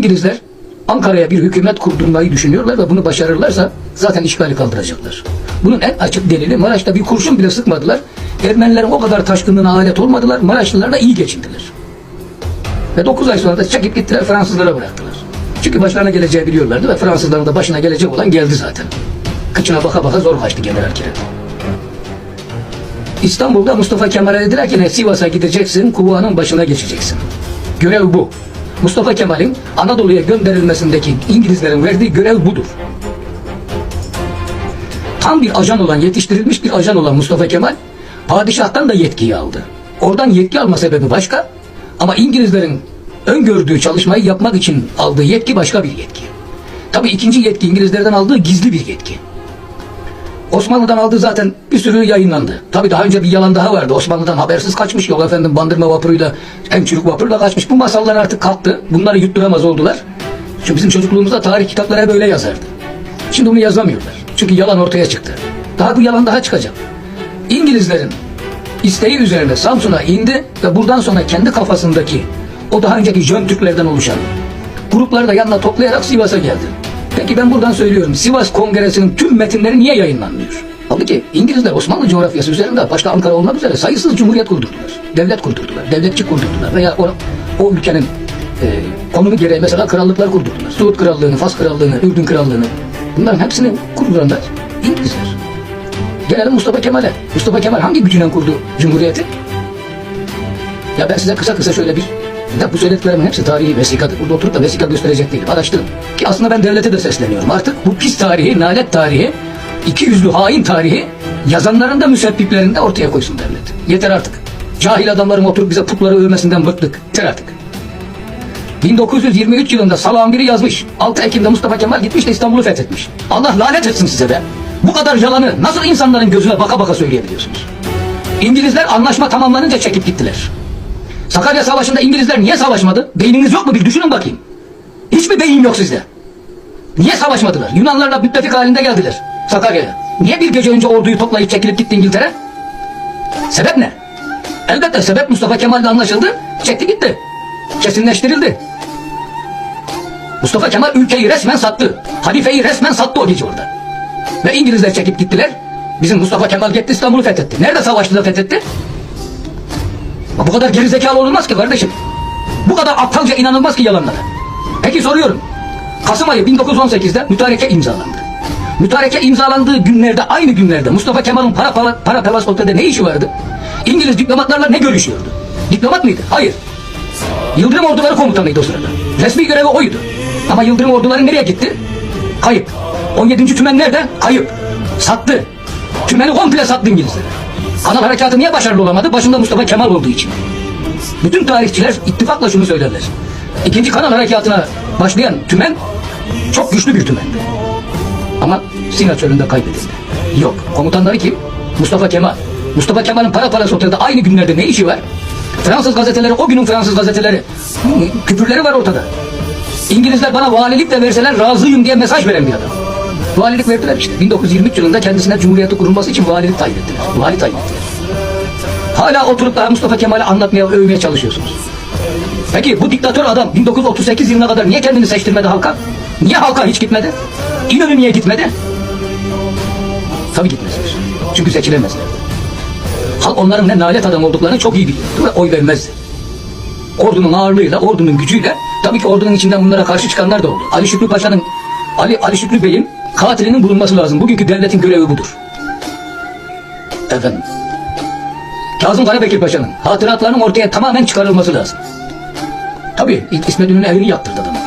İngilizler Ankara'ya bir hükümet kurdurmayı düşünüyorlar ve bunu başarırlarsa zaten işgali kaldıracaklar. Bunun en açık delili Maraş'ta bir kurşun bile sıkmadılar. Ermenilerin o kadar taşkınlığına alet olmadılar. Maraşlılarla iyi geçindiler. Ve 9 ay sonra da çekip gittiler Fransızlara bıraktılar. Çünkü başlarına geleceği biliyorlardı ve Fransızların da başına gelecek olan geldi zaten. Kıçına baka baka zor kaçtı General Kiret. İstanbul'da Mustafa Kemal'e dediler ki Sivas'a gideceksin, Kuva'nın başına geçeceksin. Görev bu. Mustafa Kemal'in Anadolu'ya gönderilmesindeki İngilizlerin verdiği görev budur. Tam bir ajan olan, yetiştirilmiş bir ajan olan Mustafa Kemal, padişahtan da yetkiyi aldı. Oradan yetki alma sebebi başka ama İngilizlerin öngördüğü çalışmayı yapmak için aldığı yetki başka bir yetki. Tabii ikinci yetki İngilizlerden aldığı gizli bir yetki. Osmanlı'dan aldığı zaten bir sürü yayınlandı. Tabii daha önce bir yalan daha vardı. Osmanlı'dan habersiz kaçmış. Yok efendim bandırma vapuruyla, en çürük vapurla kaçmış. Bu masallar artık kalktı. Bunları yutturamaz oldular. Çünkü bizim çocukluğumuzda tarih kitapları hep öyle yazardı. Şimdi bunu yazamıyorlar. Çünkü yalan ortaya çıktı. Daha bu yalan daha çıkacak. İngilizlerin isteği üzerine Samsun'a indi ve buradan sonra kendi kafasındaki o daha önceki Jön Türklerden oluşan grupları da yanına toplayarak Sivas'a geldi. Peki ben buradan söylüyorum. Sivas Kongresi'nin tüm metinleri niye yayınlanmıyor? Halbuki İngilizler Osmanlı coğrafyası üzerinde başta Ankara olmak üzere sayısız cumhuriyet kurdurdular. Devlet kurdurdular. Devletçi kurdurdular. Veya o, o ülkenin e, konumu gereği mesela krallıklar kurdurdular. Suud Krallığını, Fas Krallığını, Ürdün Krallığını. Bunların hepsini kurduranlar İngilizler. Gelelim Mustafa Kemal'e. Mustafa Kemal hangi gücüyle kurdu Cumhuriyeti? Ya ben size kısa kısa şöyle bir ya bu söylediklerimin hepsi tarihi vesikadır. Burada oturup da vesika gösterecek değilim. Araştırın. Ki aslında ben devlete de sesleniyorum. Artık bu pis tarihi, nalet tarihi, iki yüzlü hain tarihi yazanların da müsebbiplerini de ortaya koysun devlet. Yeter artık. Cahil adamların oturup bize putları övmesinden bıktık. Yeter artık. 1923 yılında salağın biri yazmış. 6 Ekim'de Mustafa Kemal gitmiş de İstanbul'u fethetmiş. Allah lanet etsin size be. Bu kadar yalanı nasıl insanların gözüne baka baka söyleyebiliyorsunuz? İngilizler anlaşma tamamlanınca çekip gittiler. Sakarya Savaşı'nda İngilizler niye savaşmadı? Beyniniz yok mu? Bir düşünün bakayım. Hiç mi beyin yok sizde? Niye savaşmadılar? Yunanlarla müttefik halinde geldiler Sakarya'ya. Niye bir gece önce orduyu toplayıp çekilip gitti İngiltere? Sebep ne? Elbette sebep Mustafa Kemal'le anlaşıldı. Çekti gitti. Kesinleştirildi. Mustafa Kemal ülkeyi resmen sattı. Halifeyi resmen sattı o gece orada. Ve İngilizler çekip gittiler. Bizim Mustafa Kemal gitti İstanbul'u fethetti. Nerede savaştı da fethetti? Bu kadar gerizekalı olunmaz ki kardeşim. Bu kadar aptalca inanılmaz ki yalanlara. Peki soruyorum. Kasım ayı 1918'de mütareke imzalandı. Mütareke imzalandığı günlerde aynı günlerde Mustafa Kemal'in para, para, para Palas Otel'de ne işi vardı? İngiliz diplomatlarla ne görüşüyordu? Diplomat mıydı? Hayır. Yıldırım Orduları komutanıydı o sırada. Resmi görevi oydu. Ama Yıldırım Orduları nereye gitti? Kayıp. 17. Tümen nerede? Kayıp. Sattı. Tümeni komple sattı İngilizlere. Kanal harekatı niye başarılı olamadı? Başında Mustafa Kemal olduğu için. Bütün tarihçiler ittifakla şunu söylerler. İkinci kanal harekatına başlayan tümen çok güçlü bir tümendi. Ama Sina çölünde kaybedildi. Yok. Komutanları kim? Mustafa Kemal. Mustafa Kemal'in para parası otelde aynı günlerde ne işi var? Fransız gazeteleri, o günün Fransız gazeteleri hı, küpürleri var ortada. İngilizler bana valilik de verseler razıyım diye mesaj veren bir adam. Valilik verdiler işte. 1923 yılında kendisine Cumhuriyeti kurulması için valilik tayin ettiler. Vali tayin ettiler. Hala oturup daha Mustafa Kemal'i anlatmaya, övmeye çalışıyorsunuz. Peki bu diktatör adam 1938 yılına kadar niye kendini seçtirmedi halka? Niye halka hiç gitmedi? İnönü niye gitmedi? Tabii gitmezler. Çünkü seçilemezler. Halk onların ne nalet adam olduklarını çok iyi biliyordu ve oy vermezdi. Ordunun ağırlığıyla, ordunun gücüyle tabii ki ordunun içinden bunlara karşı çıkanlar da oldu. Ali Şükrü Paşa'nın, Ali, Ali Şükrü Bey'in katilinin bulunması lazım. Bugünkü devletin görevi budur. Efendim. Kazım Karabekir Paşa'nın hatıratlarının ortaya tamamen çıkarılması lazım. Tabii İsmet İnönü evini yaktırdı adam.